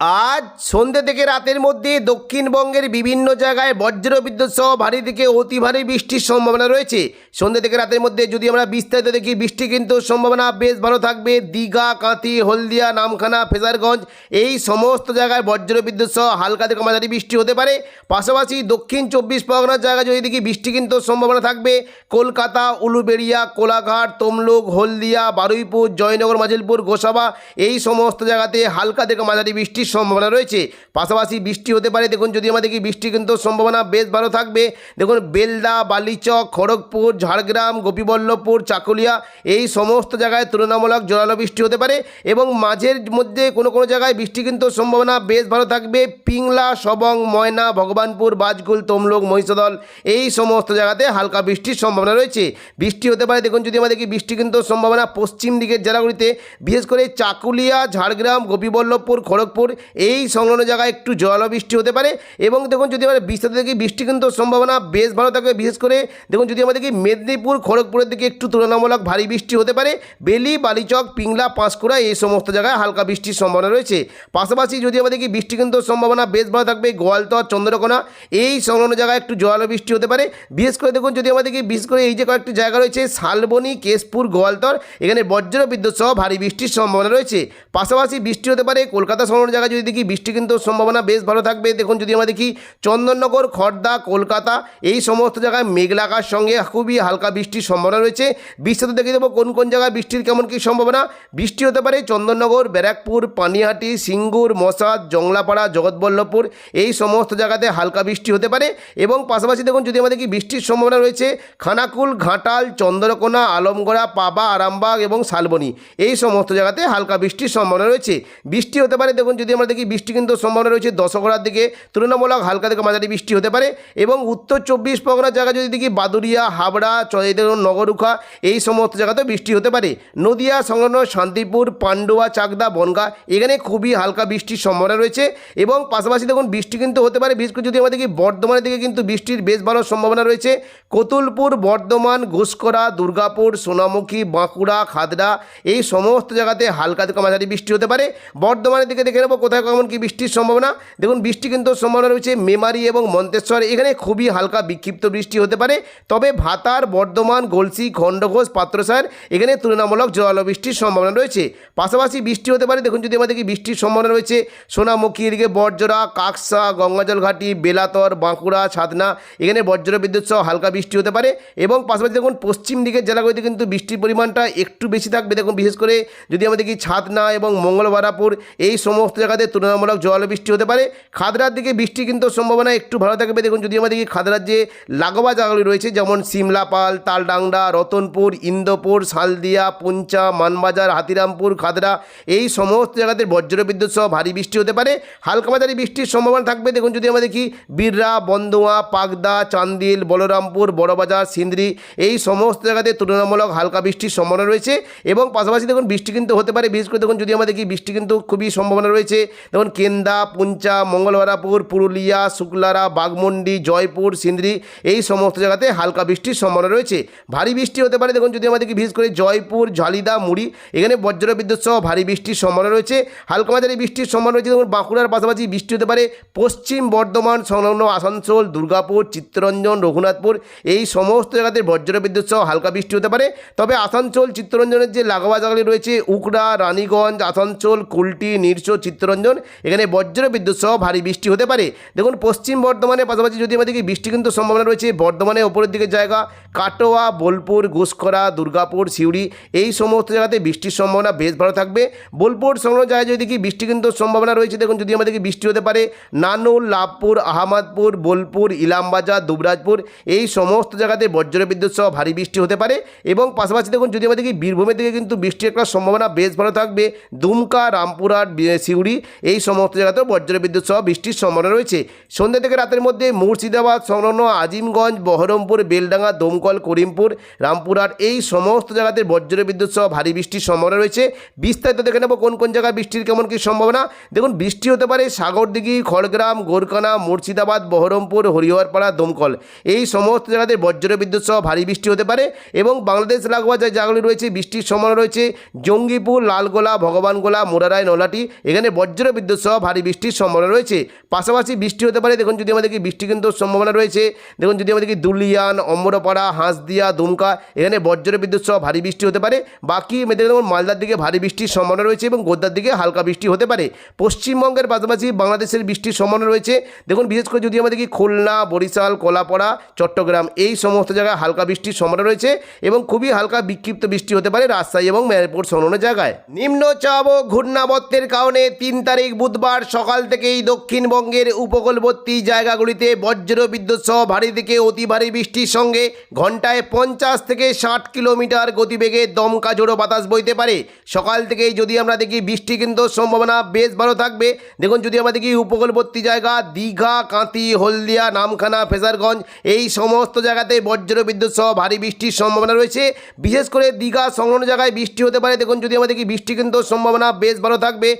আজ সন্ধ্যে থেকে রাতের মধ্যে দক্ষিণবঙ্গের বিভিন্ন জায়গায় বজ্রবিদ্যুৎ সহ ভারী থেকে অতি ভারী বৃষ্টির সম্ভাবনা রয়েছে। সন্ধ্যে থেকে রাতের মধ্যে যদি আমরা বিস্তারিত দেখি, বৃষ্টি কিন্তু সম্ভাবনা বেশ ভালো থাকবে। দীঘা, কাঁথি, হলদিয়া, নামখানা, ফেজারগঞ্জ এই সমস্ত জায়গায় বজ্রবিদ্যুৎ সহ হালকা থেকে মাঝারি বৃষ্টি হতে পারে। পাশাপাশি দক্ষিণ চব্বিশ পরগনার জায়গায় যদি দেখি, বৃষ্টি কিন্তু সম্ভাবনা থাকবে। কলকাতা, উলুবেড়িয়া, কোলাঘাট, তমলুক, হলদিয়া, বারুইপুর, জয়নগর, মাজিলপুর, গোসাবা এই সমস্ত জায়গাতে হালকা থেকে মাঝারি বৃষ্টির সম্ভাবনা রয়েছে। পাশাপাশি বৃষ্টি হতে পারে। দেখুন, যদি আমাদের কি বৃষ্টি কিন্তু সম্ভাবনা বেশ ভালো থাকবে, দেখুন, বেলদা, বালিচক, খড়গপুর, ঝাড়গ্রাম, গোপীবল্লভপুর, চাকুলিয়া, এই সমস্ত জায়গায় তুলনামূলক জোরালো বৃষ্টি হতে পারে এবং মাঝের মধ্যে কোনো কোনো জায়গায় বৃষ্টি কিন্তু সম্ভাবনা বেশ ভালো থাকবে। পিংলা, সবং, ময়না, ভগবানপুর বাজকুল তমলুক, মহিষদল, এই সমস্ত জায়গাতে হালকা বৃষ্টির সম্ভাবনা রয়েছে। বৃষ্টি হতে পারে। দেখুন, যদি আমাদের কি বৃষ্টি কিন্তু সম্ভাবনা পশ্চিম দিকের জেলাগুলিতে, বিশেষ করে চাকুলিয়া, ঝাড়গ্রাম, গোপীবল্লভপুর, খড়গপুর এই সংলগ্ন জায়গায় একটু বৃষ্টি হতে পারে। এবং দেখুন যদি আমরা বিস্তারিত দেখি বৃষ্টি কিন্তু সম্ভাবনা বেশ ভালো থাকবে বিশেষ করে দেখুন যদি আমাদের কি মেদিনীপুর, খড়গপুরের দিকে একটু তুলনামূলক ভারী বৃষ্টি হতে পারে, বেলি, বালিচক, পিংলা, পাঁশকুড়া এই সমস্ত জায়গায় হালকা বৃষ্টির সম্ভাবনা রয়েছে। পাশাপাশি যদি আমাদের কি বৃষ্টি কিন্তু সম্ভাবনা বেশ ভালো থাকবে, গোয়ালতর, চন্দ্রকোনা, এই সংলগ্ন জায়গায় একটু বৃষ্টি হতে পারে। বিশেষ করে দেখুন যদি আমাদের কি বিশেষ করে এই যে কয়েকটি জায়গা রয়েছে, শালবনি, কেশপুর, গোয়ালতর, এখানে বজ্র বিদ্যুৎ সহ ভারী বৃষ্টির সম্ভাবনা রয়েছে। পাশাপাশি বৃষ্টি হতে পারে কলকাতা সংলগ্ন জায়গায় যদি দেখি বৃষ্টি কিন্তু সম্ভাবনা বেশ ভালো থাকবে। দেখুন, যদি আমরা দেখি চন্দননগর খড়দা কলকাতা, এই সমস্ত জায়গায় মেঘলাকার সঙ্গে খুবই হালকা বৃষ্টির সম্ভাবনা রয়েছে। বিস্তারিত দেখে দেবো কোন কোন জায়গায় বৃষ্টির কেমন কী সম্ভাবনা। বৃষ্টি হতে পারে চন্দননগর, ব্যারাকপুর, পানিহাটি, সিঙ্গুর মশাদ জংলাপাড়া, জগৎবল্লভপুর, এই সমস্ত জায়গাতে হালকা বৃষ্টি হতে পারে। এবং পাশাপাশি দেখুন, যদি আমাদের কি বৃষ্টির সম্ভাবনা রয়েছে, খানাকুল, ঘাটাল, চন্দ্রকোনা, আলমগড়া, পাবা, আরামবাগ এবং শালবনি, এই সমস্ত জায়গাতে হালকা বৃষ্টির সম্ভাবনা রয়েছে। বৃষ্টি হতে পারে, দেখুন, যদি আমরা দেখি বৃষ্টি কিন্তু সম্ভাবনা রয়েছে দশগড়ার দিকে। তুলনামূলক হালকা থেকে মাঝারি বৃষ্টি হতে পারে এবং উত্তর চব্বিশ পরগনার জায়গায় যদি দেখি বাদুরিয়া হাবড়া চয়েদের নগরুখা, এই সমস্ত জায়গাতে বৃষ্টি হতে পারে। নদিয়া, সংলগ্ন শান্তিপুর, পান্ডুয়া, চাকদা, বনগা, এখানে খুবই হালকা বৃষ্টির সম্ভাবনা রয়েছে এবং পাশাপাশি দেখুন বৃষ্টি কিন্তু হতে পারে। বিশেষ করে যদি আমরা দেখি বর্ধমানের দিকে কিন্তু বৃষ্টির বেশ ভালো সম্ভাবনা রয়েছে। কতুলপুর, বর্ধমান ঘুষকরা দুর্গাপুর, সোনামুখী, বাঁকুড়া, খাদড়া, এই সমস্ত জায়গাতে হালকা থেকে মাঝারি বৃষ্টি হতে পারে। বর্ধমানের দিকে দেখে নেব কোথায় কেমন কি বৃষ্টির সম্ভাবনা। দেখুন, বৃষ্টি কিন্তু সম্ভাবনা রয়েছে মেমারি এবং মন্তেশ্বর। এখানে খুবই হালকা বিক্ষিপ্ত বৃষ্টি হতে পারে। তবে ভাতার, বর্ধমান, গলসি, খণ্ডঘোষ, পাত্রসার, এখানে তুলনামূলক জল বৃষ্টির সম্ভাবনা রয়েছে। পাশাপাশি বৃষ্টি হতে পারে। দেখুন, যদি আমাদের বৃষ্টির সম্ভাবনা রয়েছে, সোনামুখী এদিকে বর্জরা, কাকসা, গঙ্গাজল ঘাটি, বেলাতর, বাঁকুড়া ছাদনা এখানে বজ্র বিদ্যুৎ সহ হালকা বৃষ্টি হতে পারে। এবং পাশাপাশি দেখুন, পশ্চিম দিকের জেলাগুলিতে কিন্তু বৃষ্টির পরিমাণটা একটু বেশি থাকবে। দেখুন, বিশেষ করে যদি আমাদের কি ছাদনা এবং মঙ্গলবারাপুর, এই সমস্ত জায়গাতে তুলনামূলক জল বৃষ্টি হতে পারে। খাদরার দিকে বৃষ্টি কিন্তু সম্ভাবনা একটু ভালো থাকবে। দেখুন যদি আমাদের কি খাদরার যে লাগোয়া জায়গাগুলি রয়েছে, যেমন সিমলাপাল তালডাংরা, রতনপুর, ইন্দোপুর, শালদিয়া, পুঞ্চা, মানবাজার, হাতিরামপুর, খাদরা, এই সমস্ত জায়গাতে বজ্রবিদ্যুৎ সহ ভারী বৃষ্টি হতে পারে। হালকা মাঝারি বৃষ্টির সম্ভাবনা থাকবে। দেখুন যদি আমরা দেখি বীররা, বন্দুয়া, পাগদা, চান্দিল, বলরামপুর, বড়বাজার, সিন্দ্রি, এই সমস্ত জায়গাতে তুলনামূলক হালকা বৃষ্টির সম্ভাবনা রয়েছে। এবং পাশাপাশি দেখুন, বৃষ্টি কিন্তু হতে পারে। বিশেষ করে দেখুন যদি আমরা দেখি বৃষ্টি কিন্তু খুবই সম্ভাবনা রয়েছে। দেখুন কেন্দা, পুঞ্চা মঙ্গলবারাপুর পুরুলিয়া, শুক্লারা বাগমন্ডি জয়পুর, সিন্দ্রি, এই সমস্ত জায়গাতে হালকা বৃষ্টির সম্ভাবনা রয়েছে। ভারী বৃষ্টি হতে পারে। দেখুন, যদি আমাদেরকে বিশেষ করে জয়পুর, ঝালিদা, মুড়ি, এখানে বজ্র বিদ্যুৎ সহ ভারী বৃষ্টির সম্ভাবনা রয়েছে। হালকা মাঝারি বৃষ্টির সম্ভাবনা রয়েছে। দেখুন, বাঁকুড়ার পাশাপাশি বৃষ্টি হতে পারে পশ্চিম বর্ধমান, সংলগ্ন আসানসোল, দুর্গাপুর, চিত্তরঞ্জন, রঘুনাথপুর, এই সমস্ত জায়গাতে বজ্র বিদ্যুৎ সহ হালকা বৃষ্টি হতে পারে। তবে আসানসোল, চিত্তরঞ্জনের যে লাগোয়া জায়গাগুলি রয়েছে, উকড়া, রানীগঞ্জ, আসানসোল, কুলটি, নিরসো, চিত্তরঞ্জন মনোরঞ্জন এখানে বজ্র বিদ্যুৎ সহ ভারী বৃষ্টি হতে পারে। দেখুন, পশ্চিম বর্ধমানের পাশাপাশি যদি আমাদেরকে বৃষ্টি কিন্তু সম্ভাবনা রয়েছে, বর্ধমানে ওপরের দিকে জায়গা কাটোয়া, বোলপুর ঘুষকরা দুর্গাপুর, সিউড়ি, এই সমস্ত জায়গাতে বৃষ্টির সম্ভাবনা বেশ ভালো থাকবে। বোলপুর সংলগ্ন জায়গায় যদি কি বৃষ্টি কিন্তু সম্ভাবনা রয়েছে, দেখুন, যদি আমাদেরকে বৃষ্টি হতে পারে, নানুর, লাভপুর, আহমদপুর, বোলপুর, ইলামবাজার, দুবরাজপুর, এই সমস্ত জায়গাতে বজ্র বিদ্যুৎ সহ ভারী বৃষ্টি হতে পারে। এবং পাশাপাশি দেখুন, যদি আমাদেরকে বীরভূমের দিকে কিন্তু বৃষ্টি একটা সম্ভাবনা বেশ ভালো থাকবে, দুমকা, রামপুরহাট সিউড়ি এই সমস্ত জায়গাতেও বজ্র বিদ্যুৎ সহ বৃষ্টির সম্ভাবনা রয়েছে। সন্ধ্যা থেকে রাতের মধ্যে মুর্শিদাবাদ সংলগ্ন আজিমগঞ্জ, বহরমপুর, বেলডাঙ্গা, দমকল, করিমপুর, রামপুরহাট এই সমস্ত জায়গাতে বজ্র বিদ্যুৎ সহ ভারী বৃষ্টির সম্ভাবনা রয়েছে। বিস্তারিত দেখে নেব কোন কোন জায়গায় বৃষ্টির কেমন কী সম্ভাবনা। দেখুন, বৃষ্টি হতে পারে সাগরদিঘি, খড়গ্রাম, গোরকানা, মুর্শিদাবাদ, বহরমপুর, হরিহরপাড়া, দমকল। এই সমস্ত জায়গাতে বজ্র বিদ্যুৎ সহ ভারী বৃষ্টি হতে পারে এবং বাংলাদেশ লাগোয়া যে জায়গাগুলি রয়েছে, বৃষ্টির সম্ভাবনা রয়েছে, জঙ্গিপুর, লালগোলা, ভগবানগোলা মোরারায় নলাটি এখানে বজ্র বিদ্যুৎ সহ ভারী বৃষ্টির সম্ভাবনা রয়েছে। পাশাপাশি বৃষ্টি হতে পারে। দেখুন, যদি আমাদেরকে বৃষ্টি কিন্তু সম্ভাবনা রয়েছে, দেখুন, যদি আমাদেরকে দুলিয়ান অমরপাড়া হাঁসদিয়া, দুমকা, এখানে বজ্র বিদ্যুৎ সহ ভারী বৃষ্টি হতে পারে। বাকি মেয়েদের যেমন মালদার দিকে ভারী বৃষ্টির সম্ভাবনা রয়েছে এবং গোদ্দার দিকে হালকা বৃষ্টি হতে পারে। পশ্চিমবঙ্গের পাশাপাশি বাংলাদেশের বৃষ্টির সম্ভাবনা রয়েছে। দেখুন, বিশেষ করে যদি আমাদেরকে খুলনা, বরিশাল, কলাপাড়া, চট্টগ্রাম, এই সমস্ত জায়গায় হালকা বৃষ্টির সম্ভাবনা রয়েছে এবং খুবই হালকা বিক্ষিপ্ত বৃষ্টি হতে পারে রাজশাহী এবং মেহেরপুর সংলগ্ন জায়গায়। নিম্নচাপ ও ঘূর্ণাবর্তের কারণে তিন তারিখ বুধবার সকাল থেকেই দক্ষিণবঙ্গের উপকূলবর্তী জায়গাগুলিতে বজ্র বিদ্যুৎ সহ ভারী থেকে অতি ভারী বৃষ্টির সঙ্গে ঘন্টায় পঞ্চাশ থেকে ষাট কিলোমিটার গতিবেগে দমকা জোড়ো বাতাস বইতে পারে। সকাল থেকেই যদি আমরা দেখি বৃষ্টি কিন্তু সম্ভাবনা বেশ ভালো থাকবে। দেখুন যদি আমরা দেখি উপকূলবর্তী জায়গা দীঘা কাঁতি হলদিয়া, নামখানা ফেজারগঞ্জ এই সমস্ত জায়গাতে বজ্র বিদ্যুৎ সহ ভারী বৃষ্টির সম্ভাবনা রয়েছে। বিশেষ করে দীঘা সংলগ্ন জায়গায় বৃষ্টি হতে পারে। দেখুন যদি আমরা দেখি বৃষ্টি কিন্তু সম্ভাবনা বেশ ভালো থাকবে।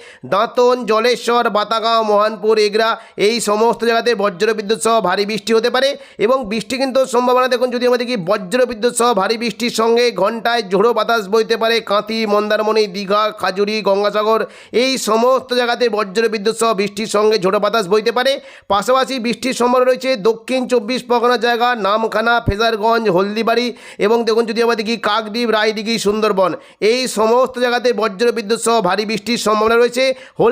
দাঁতন জলেশ্বর, বাতাগাঁও, মোহনপুর, এগরা এই সমস্ত জায়গাতে বজ্র বিদ্যুৎ সহ ভারী বৃষ্টি হতে পারে এবং বৃষ্টি কিন্তু সম্ভাবনা দেখুন যদি আমরা দেখি বজ্র বিদ্যুৎ সহ ভারী বৃষ্টির সঙ্গে ঘন্টায় ঝোড়ো বাতাস বইতে পারে কাঁথি, মন্দারমণি, দীঘা, খাজুরি, গঙ্গাসাগর এই সমস্ত জায়গাতে বজ্র বিদ্যুৎ সহ বৃষ্টির সঙ্গে ঝোড়ো বাতাস বইতে পারে। পাশাপাশি বৃষ্টির সম্ভাবনা রয়েছে দক্ষিণ চব্বিশ পরগনা জায়গা, নামখানা, ফেজারগঞ্জ, হলদিবাড়ি এবং দেখুন যদি আমরা দেখি কাকদ্বীপ, রায়দিঘি, সুন্দরবন এই সমস্ত জায়গাতে বজ্র বিদ্যুৎ সহ ভারী বৃষ্টির সম্ভাবনা রয়েছে।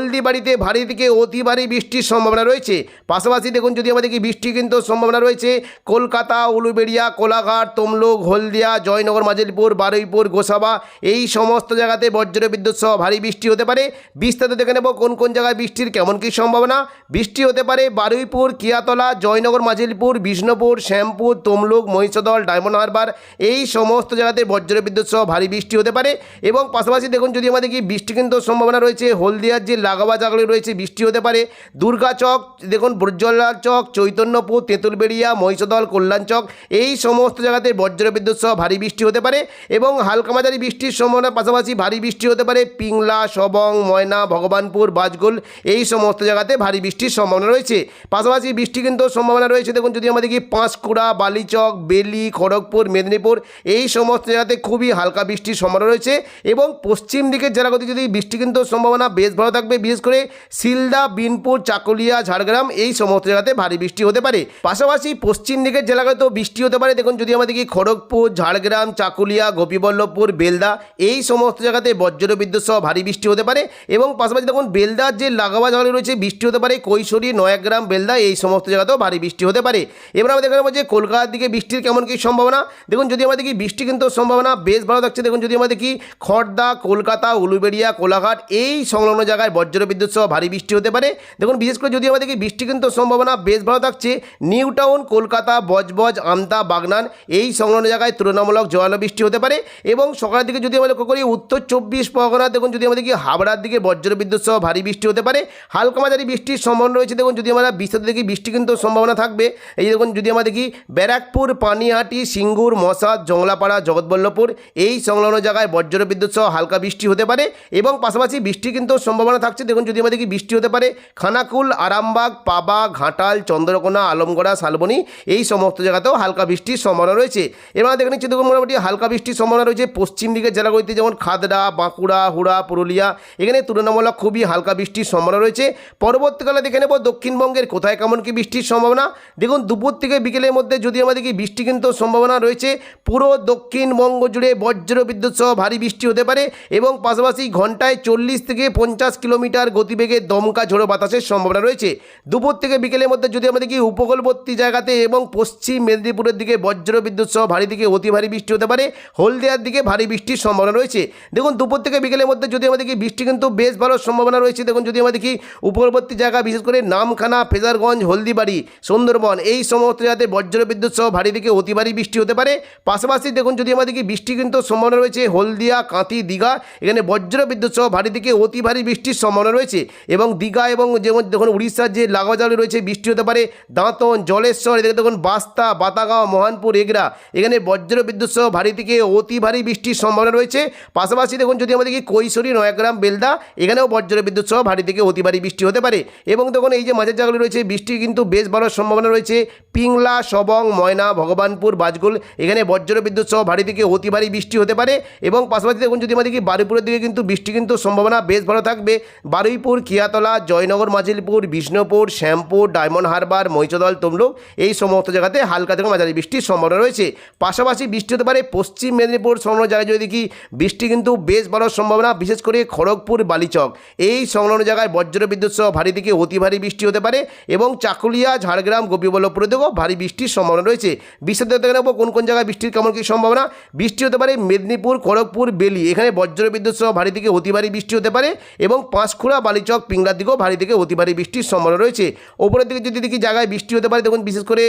হলদিবাড়িতে ভারী থেকে অতি ভারী বৃষ্টির সম্ভাবনা রয়েছে। পাশাপাশি দেখুন, যদি আমাদের দেখি বৃষ্টি কিন্তু সম্ভাবনা রয়েছে, কলকাতা, উলুবেড়িয়া, কোলাঘাট, তমলুক, হলদিয়া, জয়নগর, মাজিলপুর, বারুইপুর, গোসাবা, এই সমস্ত জায়গাতে বজ্র বিদ্যুৎ সহ ভারী বৃষ্টি হতে পারে। বিস্তারিত দেখে নেব কোন কোন জায়গায় বৃষ্টির কেমন কী সম্ভাবনা। বৃষ্টি হতে পারে বারুইপুর, কিয়াতলা, জয়নগর, মাজিলপুর, বিষ্ণুপুর, শ্যামপুর, তমলুক, মহিষদল, ডায়মন্ড হারবার, এই সমস্ত জায়গাতে বজ্র বিদ্যুৎ সহ ভারী বৃষ্টি হতে পারে। এবং পাশাপাশি দেখুন, যদি আমাদের কি বৃষ্টি কিন্তু সম্ভাবনা রয়েছে, হলদিয়ার যে লাগাবা জায়গাগুলি রয়েছে, বৃষ্টি হতে পারে। দুর্গাচক দেখুন, ব্রজলাল চক, চৈতন্যপুর, তেঁতুলবেড়িয়া, মহিষদল, কল্যাণ চক, এই সমস্ত জায়গাতে বজ্র বিদ্যুৎ সহ ভারী বৃষ্টি হতে পারে এবং হালকা মাঝারি বৃষ্টির সম্ভাবনার পাশাপাশি ভারী বৃষ্টি হতে পারে। পিংলা, সবং, ময়না, ভগবানপুর বাজগোল এই সমস্ত জায়গাতে ভারী বৃষ্টির সম্ভাবনা রয়েছে। পাশাপাশি বৃষ্টি কিন্তু সম্ভাবনা রয়েছে, দেখুন, যদি আমাদের কি পাঁশকুড়া, বালিচক, বেলি, খড়গপুর, মেদিনীপুর, এই সমস্ত জায়গাতে খুবই হালকা বৃষ্টির সম্ভাবনা রয়েছে এবং পশ্চিম দিকের জেলাগুলি যদি বৃষ্টি কিন্তু সম্ভাবনা বেশ ভালো থাকবে বিশেষ করে সিলদা, বিনপুর, চাকুলিয়া, ঝাড়গ্রাম এই সমস্ত জায়গাতে ভারী বৃষ্টি হতে পারে। পাশাপাশি পশ্চিম দিকের জেলাগুলোতেও বৃষ্টি হতে পারে। দেখুন, যদি আমাদের কি খড়গপুর, ঝাড়গ্রাম, চাকুলিয়া, গোপীবল্লভপুর, বেলদা, এই সমস্ত জায়গাতে বজ্র বিদ্যুৎ সহ ভারী বৃষ্টি হতে পারে। এবং পাশাপাশি দেখুন, বেলদার যে লাগাবা জায়গাগুলি রয়েছে, বৃষ্টি হতে পারে। কৈশোরী, নয়াগ্রাম, বেলদা এই সমস্ত জায়গাতেও ভারী বৃষ্টি হতে পারে। এবার আমরা দেখে নেব যে কলকাতার দিকে বৃষ্টির কেমন কী সম্ভাবনা। দেখুন, যদি আমাদের কি বৃষ্টি কিন্তু সম্ভাবনা বেশ ভালো থাকছে। দেখুন, যদি আমাদের কি খড়দা, কলকাতা, উলুবেড়িয়া, কোলাঘাট এই সংলগ্ন জায়গায় বজ্র বিদ্যুৎ সহ ভারী বৃষ্টি হতে পারে। দেখুন, বিশেষ করে যদি আমাদের কি বৃষ্টি কিন্তু সম্ভাবনা বেশ ভালো থাকছে নিউ টাউন কলকাতা, বজবজ, আমতা, বাগনান এই সংলগ্ন জায়গায় তুলনামূলক জোয়ালো বৃষ্টি হতে পারে এবং সকালের দিকে যদি আমরা লক্ষ্য করি, উত্তর চব্বিশ পরগনা দেখুন, যদি আমাদের কি হাবড়ার দিকে বজ্র বিদ্যুৎ সহ ভারী বৃষ্টি হতে পারে। হালকা মাঝারি বৃষ্টির সম্ভাবনা রয়েছে। দেখুন, যদি আমরা বিস্তারিত দেখি, বৃষ্টি কিন্তু সম্ভাবনা থাকবে। এই দেখুন, যদি আমরা দেখি ব্যারাকপুর, পানিহাটি, সিঙ্গুর, মশাদ, জংলাপাড়া, জগৎবল্লভপুর এই সংলগ্ন জায়গায় বজ্র বিদ্যুৎ সহ হালকা বৃষ্টি হতে পারে এবং পাশাপাশি বৃষ্টি কিন্তু সম্ভাবনা থাকছে। দেখুন, যদি আমাদের দেখি বৃষ্টি হতে পারে, খানাকুল, আরামবাগ, পাবা, ঘাটাল, চন্দ্রকোনা, আলমগড়া, শালবনী, এই সমস্ত জায়গাতেও হালকা বৃষ্টির সম্ভাবনা রয়েছে। এবার দেখে নিচ্ছি, দেখুন, মোটামুটি হালকা বৃষ্টির সম্ভাবনা রয়েছে পশ্চিম দিকের জেলাগুলিতে, যেমন খাদড়া, বাঁকুড়া, হুড়া, পুরুলিয়া। এখানে তুলনামূলক খুবই হালকা বৃষ্টির সম্ভাবনা রয়েছে। পরবর্তীকালে দেখে নেব দক্ষিণবঙ্গের কোথায় কেমন কি বৃষ্টির সম্ভাবনা। দেখুন, দুপুর থেকে বিকেলের মধ্যে যদি আমাদের কি বৃষ্টি কিন্তু সম্ভাবনা রয়েছে, পুরো দক্ষিণবঙ্গ জুড়ে বজ্র বিদ্যুৎ সহ ভারী বৃষ্টি হতে পারে এবং পাশাপাশি ঘন্টায় চল্লিশ থেকে পঞ্চাশ কিলোমিটার কিলোমিটার গতিবেগে দমকা ঝোড়ো বাতাসের সম্ভাবনা রয়েছে। দুপুর থেকে বিকেলের মধ্যে যদি আমরা দেখি, উপকূলবর্তী জায়গাতে এবং পশ্চিম মেদিনীপুরের দিকে বজ্র বিদ্যুৎ সহ ভারী দিকে অতি ভারী বৃষ্টি হতে পারে। হলদিয়ার দিকে ভারী বৃষ্টির সম্ভাবনা রয়েছে। দেখুন, দুপুর থেকে বিকেলের মধ্যে যদি আমাদের কি বৃষ্টি কিন্তু বেশ ভালো সম্ভাবনা রয়েছে। দেখুন, যদি আমরা দেখি, উপকূলবর্তী জায়গা, বিশেষ করে নামখানা, ফেজারগঞ্জ, হলদিবাড়ি, সুন্দরবন, এই সমস্ত জায়গাতে বজ্র বিদ্যুৎ সহ ভারী দিকে অতি ভারী বৃষ্টি হতে পারে। পাশাপাশি দেখুন, যদি আমাদের কি বৃষ্টি কিন্তু সম্ভাবনা রয়েছে হলদিয়া, কাঁথি, দীঘা। এখানে বজ্র বিদ্যুৎ সহ ভারী দিকে অতি ভারী বৃষ্টির সম্ভাবনা রয়েছে। এবং দীঘা এবং যেমন দেখুন উড়িষ্যার যে লাগাজালি রয়েছে, বৃষ্টি হতে পারে, দাঁতন, জলেশ্বর, এদিকে দেখুন বাস্তা, বাতাগাঁও, মহানপুর, এগরা। এখানে বজ্র বিদ্যুৎ সহ ভারী থেকে অতি ভারী বৃষ্টির সম্ভাবনা রয়েছে। পাশাপাশি দেখুন যদি আমাদের কি কৈশোরী, নয়াগ্রাম, বেলদা, এখানেও বজ্র বিদ্যুৎ সহ ভারী থেকে অতি ভারী বৃষ্টি হতে পারে। এবং দেখুন এই যে মাঝের জায়গাগুলি রয়েছে, বৃষ্টি কিন্তু বেশ ভালো সম্ভাবনা রয়েছে। পিংলা, সবং, ময়না, ভগবানপুর বাজগুল এখানে বজ্র বিদ্যুৎ সহ ভারী থেকে অতি ভারী বৃষ্টি হতে পারে। এবং পাশাপাশি দেখুন যদি আমাদের কি বারুইপুরের দিকে কিন্তু বৃষ্টি কিন্তু সম্ভাবনা বেশ ভালো থাকবে। বারুইপুর, কিয়াতলা, জয়নগর, মাজিলপুর, বিষ্ণুপুর, শ্যামপুর, ডায়মন্ড হারবার মৈচদল তমলুক এই সমস্ত জায়গাতে হালকা থেকে মাঝারি বৃষ্টির সম্ভাবনা রয়েছে। পাশাপাশি বৃষ্টি হতে পারে পশ্চিম মেদিনীপুর, সংলগ্ন জায়গায় যদি দেখি, বৃষ্টি কিন্তু বেশ বড় সম্ভাবনা, বিশেষ করে খড়গপুর, বালিচক। এই সংলগ্ন জায়গায় বজ্র বিদ্যুৎ সহ ভারী থেকে অতি ভারী বৃষ্টি হতে পারে এবং চাকুলিয়া, ঝাড়গ্রাম, গোপীবল্লভপুরে দেখো ভারী বৃষ্টির সম্ভাবনা রয়েছে। বিস্তারিত দেখে নেব কোন কোন জায়গায় বৃষ্টির কেমন কী সম্ভাবনা। বৃষ্টি হতে পারে মেদিনীপুর, খড়গপুর, বেলি। এখানে বজ্র বিদ্যুৎ সহ ভারী থেকে অতি ভারী বৃষ্টি হতে পারে এবং পাঁশকুড়া, বালিচক পিংলার দিকেও ভারী থেকে অতি ভারী বৃষ্টির সম্ভাবনা রয়েছে। ওপরের দিকে যদি দেখি জায়গায় বৃষ্টি হতে পারে, দেখুন বিশেষ করে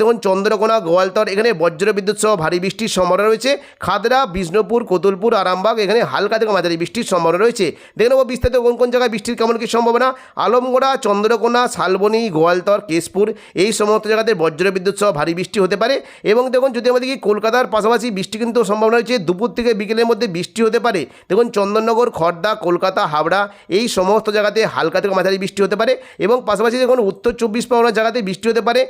দেখুন চন্দ্রকোনা, গোয়ালতর, এখানে বজ্র বিদ্যুৎ সহ ভারী বৃষ্টির সম্ভাবনা রয়েছে। খাদরা, বিষ্ণুপুর, কোতুলপুর, আরামবাগ, এখানে হালকা থেকে মাঝারি বৃষ্টির সম্ভাবনা রয়েছে। দেখে নেব বিস্তারিত কোন কোন জায়গায় বৃষ্টির কেমন কী সম্ভাবনা। আলমগোড়া, চন্দ্রকোনা, শালবনী, গোয়ালতর, কেশপুর, এই সমস্ত জায়গাতে বজ্র বিদ্যুৎ সহ ভারী বৃষ্টি হতে পারে। এবং দেখুন যদি আমাদের কি কলকাতার পাশাপাশি বৃষ্টি কিন্তু সম্ভাবনা রয়েছে। দুপুর থেকে বিকেলের মধ্যে বৃষ্টি হতে পারে। দেখুন চন্দননগর খড়দা কলকাতা, হাবড়া, এই সমস্ত জায়গাতে হালকা থেকে মাঝারি বৃষ্টি হতে পারে এবং পাশাপাশি দেখুন উত্তর চব্বিশ পরগনার জায়গাতে বৃষ্টি হতে পারে।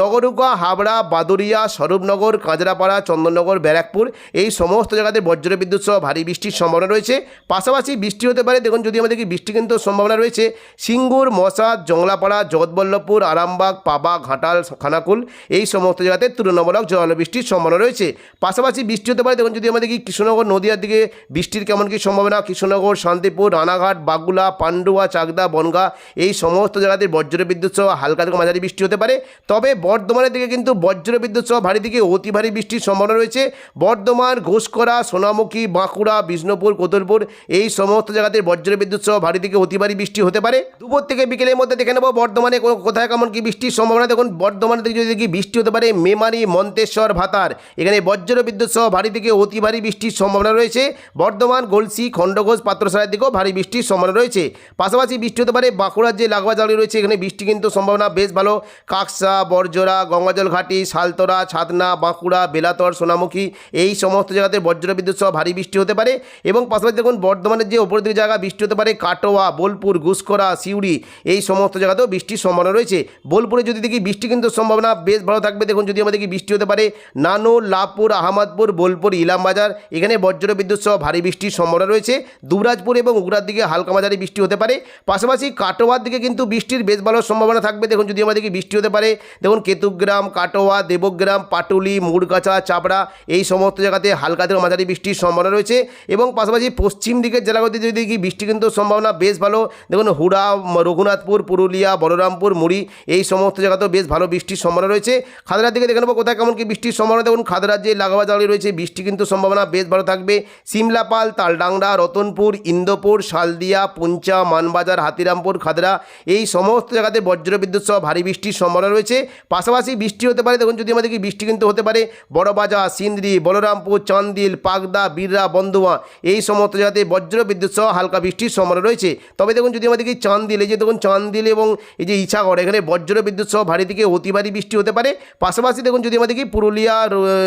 নগরুকা হাবড়া বাদুরিয়া স্বরূপনগর, কাঁচরাপাড়া, চন্দননগর, ব্যারাকপুর এই সমস্ত জায়গাতে বজ্র বিদ্যুৎ সহ ভারী বৃষ্টির সম্ভাবনা রয়েছে। পাশাপাশি বৃষ্টি হতে পারে, দেখুন যদি আমাদেরকে বৃষ্টি কিন্তু সম্ভাবনা রয়েছে, সিঙ্গুর, মশাদ জংলাপাড়া জগৎবল্লভপুর, আরামবাগ, পাবা, ঘাটাল, খানাকুল এই সমস্ত জায়গাতে তুলনামূলক জল বৃষ্টির সম্ভাবনা রয়েছে। পাশাপাশি বৃষ্টি হতে পারে, দেখুন যদি আমাদের কি কৃষ্ণনগর নদীয়ার দিকে বৃষ্টির কেমন কী সম্ভাবনা, কৃষ্ণনগর, শান্তিপুর, রানাঘাট বাগুলা পান্ডুয়া, চাকদা, বনগা এই সমস্ত জায়গাতে বজ্র বিদ্যুৎ সহ হালকা থেকে মাঝারি বৃষ্টি হতে পারে। তবে বর্ধমানের দিকে কিন্তু বজ্র বিদ্যুৎ সহ ভারী দিকে অতি ভারী বৃষ্টির সম্ভাবনা রয়েছে। বর্ধমান, ঘোষকরা, সোনামুখী, বাঁকুড়া, বিষ্ণুপুর, কোতুলপুর এই সমস্ত জায়গাতে বজ্র বিদ্যুৎ সহ ভারী দিকে অতি ভারী বৃষ্টি হতে পারে। দুপুর থেকে বিকেলের মধ্যে দেখে নেব বর্ধমানে কোথায় কেমন কি বৃষ্টির সম্ভাবনা। দেখুন, বর্ধমানের দিকে যদি দেখি, বৃষ্টি হতে পারে মেমারি, মন্তেশ্বর, ভাতার। এখানে বজ্র বিদ্যুৎ সহ ভারী থেকে অতি ভারী বৃষ্টির সম্ভাবনা রয়েছে। বর্ধমান, গলসি, খণ্ডঘোষ, পাত্রসারের দিকেও ভারী বৃষ্টির সম্ভাবনা রয়েছে। পাশাপাশি বৃষ্টি হতে পারে। বাঁকুড়ার যে লাগোয়া জালি রয়েছে, এখানে বৃষ্টি কিন্তু সম্ভাবনা বেশ ভালো। কাকসা বরজোড়া গঙ্গাজল ঘাটি শালতরা ছাতনা, বাঁকুড়া, বেলাতর, সোনামুখী, এই সমস্ত জায়গাতে বজ্র বিদ্যুৎ সহ ভারী বৃষ্টি হতে পারে। এবং পাশাপাশি দেখুন, বর্ধমানের যে ওপরের দিকে জায়গা, বৃষ্টি হতে পারে কাটোয়া, বোলপুর ঘুসকরা সিউড়ি, এই সমস্ত জায়গাতেও বৃষ্টির সম্ভাবনা রয়েছে। বোলপুরে যদি দেখি, বৃষ্টি কিন্তু সম্ভাবনা বেশ ভালো থাকবে। দেখুন, যদি আমাদের কি বৃষ্টি হতে পারে নানু লাভপুর আহমদপুর, বোলপুর, ইলামবাজার, এখানে বজ্র বিদ্যুৎ সহ ভারী বৃষ্টির সম্ভাবনা রয়েছে। দুবরাজপুর এবং উগরার দিকে হালকা মাঝারি বৃষ্টি হতে পারে। পাশাপাশি কাটোয়ার দিকে কিন্তু বৃষ্টির বেশ ভালো সম্ভাবনা থাকবে। দেখুন, যদি আমাদের বৃষ্টি হতে পারে, দেখুন, কেতুগ্রাম, কাটোয়া, দেবগ্রাম, পাটুলি, মুড়গাছা চাপড়া এই সমস্ত জায়গাতে হালকা থেকে মাঝারি বৃষ্টির সম্ভাবনা রয়েছে। এবং পাশাপাশি পশ্চিম দিকের জেলাগুলিতে যদি দেখি, বৃষ্টি কিন্তু সম্ভাবনা বেশ ভালো। দেখুন, হুড়া রঘুনাথপুর, পুরুলিয়া, বলরামপুর, মুড়ি, এই সমস্ত জায়গাতেও বেশ ভালো বৃষ্টির সম্ভাবনা রয়েছে। খাদরার দিকে দেখে নেব কোথায় কেমন কি বৃষ্টির সম্ভাবনা। দেখুন, খাদরার যে লাগাবা জালি রয়েছে, বৃষ্টি কিন্তু সম্ভাবনা বেশ ভালো থাকবে। সিমলাপাল, তালডাংরা, রতনপুর, ইন্দোপুর, শালদিয়া পুঞ্চা, মানবাজার, হাতিরামপুর, খাদরা এই সমস্ত জায়গাতে বজ্র বিদ্যুৎ সহ ভারী বৃষ্টির সম্ভাবনা রয়েছে। পাশাপাশি বৃষ্টি হতে পারে, দেখুন যদি আমাদের কি বৃষ্টি কিন্তু হতে পারে, বড়বাজার, সিন্দ্রি, বলরামপুর, চান্দিল, পাগদা বীররা বন্ধুয়া এই সমস্ত জায়গাতে বজ্র বিদ্যুৎ সহ হালকা বৃষ্টির সম্ভাবনা রয়েছে। তবে দেখুন যদি আমাদের কি চান্দিল, এই যে দেখুন চান্দিল এবং এই যে ইছাগড়, এখানে বজ্র বিদ্যুৎ সহ ভারী থেকে অতি ভারী বৃষ্টি হতে পারে। পাশাপাশি দেখুন যদি আমাদের কি পুরুলিয়া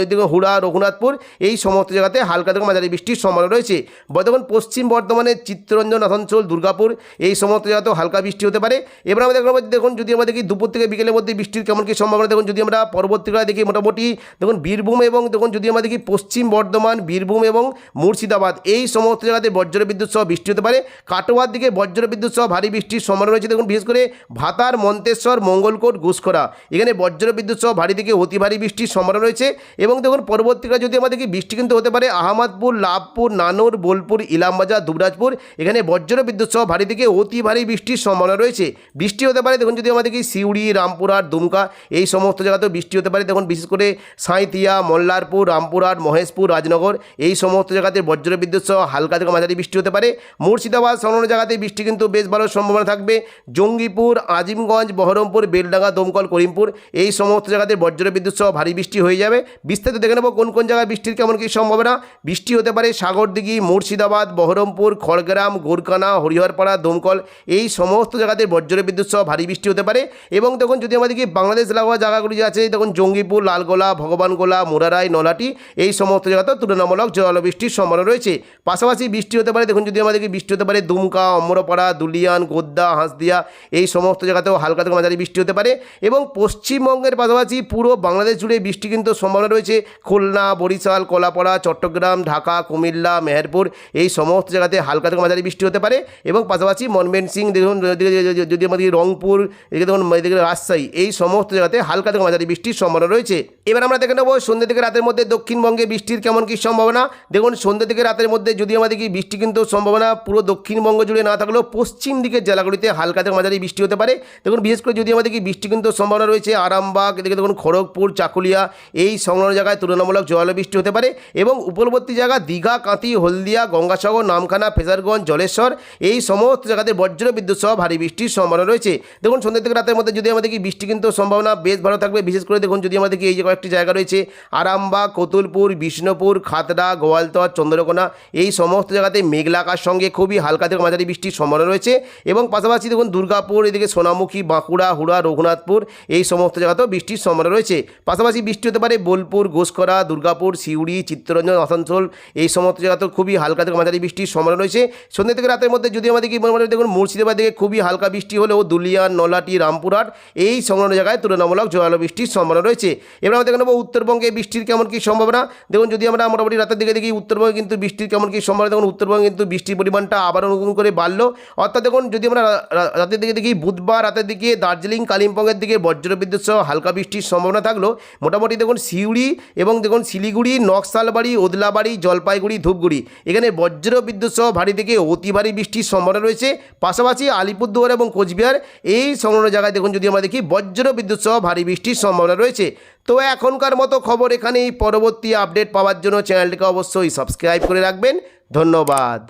দেখুন হুড়া, রঘুনাথপুর এই সমস্ত জায়গাতে হালকা থেকে মাঝারি বৃষ্টির সম্ভাবনা রয়েছে। বর্তমান পশ্চিম বর্ধমানের চিত্তরঞ্জন, আসানসোল দুর্গাপুর, এই সমস্ত জায়গাতেও হালকা বৃষ্টি হতে পারে। এবার আমরা দেখলাম দেখুন, যদি আমাদের দেখি দুপুর থেকে বিকেলের মধ্যে বৃষ্টির কেমন কি সম্ভাবনা, দেখুন যদি আমরা পরবর্তীকালে দেখি মোটামুটি, দেখুন বীরভূম এবং দেখুন যদি আমরা দেখি পশ্চিম বর্ধমান, বীরভূম এবং মুর্শিদাবাদ, এই সমস্ত জায়গাতে বজ্র বিদ্যুৎ সহ বৃষ্টি হতে পারে। কাটোয়ার দিকে বজ্র বিদ্যুৎ সহ ভারী বৃষ্টির সম্ভাবনা রয়েছে, দেখুন বিশেষ করে ভাতার, মন্তেশ্বর, মঙ্গলকোট, ঘুষখরা, এখানে বজ্র বিদ্যুৎ সহ ভারী থেকে অতি ভারী বৃষ্টির সম্ভাবনা রয়েছে। এবং দেখুন পরবর্তীকালে যদি আমাদের কি বৃষ্টি কিন্তু হতে পারে, আহমদপুর, লাভপুর, নানুর, বোলপুর, ইলামবাজার, দুবরাজপুর, এখানে বজ্র বিদ্যুৎ সহ ভারী থেকে অতি ভারী বৃষ্টির সম্ভাবনা রয়েছে। বৃষ্টি হতে পারে, দেখুন যদি আমাদের কি সিউড়ি রামপুরহাট দুমকা এই সমস্ত জায়গাতেও বৃষ্টি হতে পারে, দেখুন বিশেষ করে সাঁইতিয়া মল্লারপুর রামপুরহাট মহেশপুর, রাজনগর এই সমস্ত জায়গাতে বজ্র বিদ্যুৎ সহ হালকা থেকে মাঝারি বৃষ্টি হতে পারে। মুর্শিদাবাদ সংলগ্ন জায়গাতে বৃষ্টি কিন্তু বেশ ভালো সম্ভাবনা থাকবে। জঙ্গিপুর, আজিমগঞ্জ, বহরমপুর, বেলডাঙ্গা, দমকল, করিমপুর এই সমস্ত জায়গাতে বজ্র বিদ্যুৎ সহ ভারী বৃষ্টি হয়ে যাবে। বিস্তারিত দেখে নেব কোন কোন জায়গায় বৃষ্টির কেমন কী সম্ভাবনা। বৃষ্টি হতে পারে সাগরদিঘি, মুর্শিদাবাদ, বহরমপুর, খড়গ্রাম গোরকানা হরিহরপাড়া দমকল, এই সমস্ত জায়গাতে বজ্র বিদ্যুৎ সহ ভারী বৃষ্টি হতে পারে। এবং দেখুন, যদি আমাদেরকে বাংলাদেশ লাগোয়া জায়গাগুলি আছে তখন জঙ্গিপুর, লালগোলা ভগবানগোলা মোরারাই নলাটি এই সমস্ত জায়গাতেও তুলনামূলক জলবৃষ্টির সম্ভাবনা রয়েছে। পাশাপাশি বৃষ্টি হতে পারে, দেখুন, যদি আমাদেরকে বৃষ্টি হতে পারে, দুমকা, অমরপাড়া, দুলিয়ান, গোদ্দা, হাঁসদিয়া, এই সমস্ত জায়গাতেও হালকা থেকে মাঝারি বৃষ্টি হতে পারে। এবং পশ্চিমবঙ্গের পাশাপাশি পুরো বাংলাদেশ জুড়ে বৃষ্টি কিন্তু সম্ভাবনা রয়েছে। খুলনা, বরিশাল, কলাপাড়া, চট্টগ্রাম, ঢাকা, কুমিল্লা, মেহেরপুর, এই সমস্ত জায়গাতে হালকা থেকে মাঝারি বৃষ্টি হতে পারে। এবং পাশাপাশি মনমেন সিং, দেখুন, যদি- আমাদের রংপুর, এদিকে দেখুন, এদিকে রাজশাহী, এই সমস্ত জায়গাতে হালকা থেকে মাঝারি বৃষ্টির সম্ভাবনা রয়েছে। এবার আমরা দেখে নেব সন্ধ্যে থেকে রাতের মধ্যে দক্ষিণবঙ্গে বৃষ্টির কেমন কী সম্ভাবনা। দেখুন, সন্ধ্যে থেকে রাতের মধ্যে যদি আমাদের কি বৃষ্টি কিন্তু সম্ভাবনা পুরো দক্ষিণবঙ্গ জুড়ে না থাকলেও পশ্চিম দিকের জেলাগুলিতে হালকা থেকে মাঝারি বৃষ্টি হতে পারে। দেখুন, বিশেষ করে যদি আমাদের কি বৃষ্টি কিন্তু সম্ভাবনা রয়েছে, আরামবাগ, এদিকে দেখুন, খড়গপুর, চাকুলিয়া, এই সংলগ্ন জায়গায় তুলনামূলক জল বৃষ্টি হতে পারে। এবং উপরবর্তী জায়গা দীঘা কাঁতি হলদিয়া, গঙ্গাসাগর, নামখানা, ফেজারগঞ্জ, জলেশ্বর এই সমস্ত জায়গাতে বজ্র বিদ্যুৎ সহ ভারী বৃষ্টির সম্ভাবনা রয়েছে। দেখুন, সন্ধ্যা থেকে রাতের মধ্যে যদি আমাদের কি বৃষ্টি কিন্তু সম্ভাবনা বেশ ভালো থাকবে, বিশেষ করে দেখুন, যদি আমাদের এই যে কয়েকটি জায়গা রয়েছে, আরামবাগ, কতুলপুর, বিষ্ণুপুর, খাতড়া, গোয়ালতর, চন্দ্রকোনা, এই সমস্ত জায়গাতে মেঘলাকার সঙ্গে খুবই হালকা থেকে মাঝারি বৃষ্টির সম্ভাবনা রয়েছে। এবং পাশাপাশি দেখুন, দুর্গাপুর, এদিকে সোনামুখী, বাঁকুড়া, হুড়া, রঘুনাথপুর, এই সমস্ত জায়গাতেও বৃষ্টির সম্ভাবনা রয়েছে। পাশাপাশি বৃষ্টি হতে পারে বোলপুর, ঘোষকরা, দুর্গাপুর, সিউড়ি, চিত্তরঞ্জন, আসানসোল, এই সমস্ত জায়গাতেও খুবই হালকা থেকে মাঝারি বৃষ্টির সম্ভাবনা রয়েছে। সন্ধ্যে থেকে রাতের মধ্যে যদি আমাদের কি মোটামুটি দেখুন মুর্শিদাবাদ দিকে খুবই হালকা বৃষ্টি হলেও দুলিয়ান নলাটি রামপুরহাট এই সংলগ্ন জায়গায় তুলনামূলক জোরালো বৃষ্টির সম্ভাবনা রয়েছে। এবার আমরা দেখে নেব উত্তরবঙ্গে বৃষ্টির কেমন কী সম্ভাবনা। দেখুন, যদি আমরা মোটামুটি রাতের দিকে দেখি, উত্তরবঙ্গে কিন্তু বৃষ্টির কেমন কী সম্ভাবনা, দেখুন উত্তরবঙ্গে কিন্তু বৃষ্টির পরিমাণটা আবারও নতুন করে বাড়লো। অর্থাৎ দেখুন, যদি আমরা রাতের দিকে দেখি, বুধবার রাতের দিকে দার্জিলিং, কালিম্পংয়ের দিকে বজ্রবিদ্যুৎ সহ হালকা বৃষ্টির সম্ভাবনা থাকল। মোটামুটি দেখুন, সিউড়ি এবং দেখুন শিলিগুড়ি, নকশালবাড়ি, ওদলাবাড়ি, জলপাইগুড়ি, ধূপগুড়ি। এখানে বজ্র বিদ্যুৎ সহ ভারী থেকে অতি ভারী সম্ভাবনা রয়েছে। পাশাপাশি আলিপুরদুয়ার এবং কোচবিহার এই সংলগ্ন জায়গায় দেখুন, যদি আমরা দেখি, বজ্র বিদ্যুৎ সহ ভারী বৃষ্টির সম্ভাবনা রয়েছে। তো এখনকার মতো খবর এখানেই। পরবর্তী আপডেট পাওয়ার জন্য চ্যানেলটিকে অবশ্যই সাবস্ক্রাইব করে রাখবেন। ধন্যবাদ।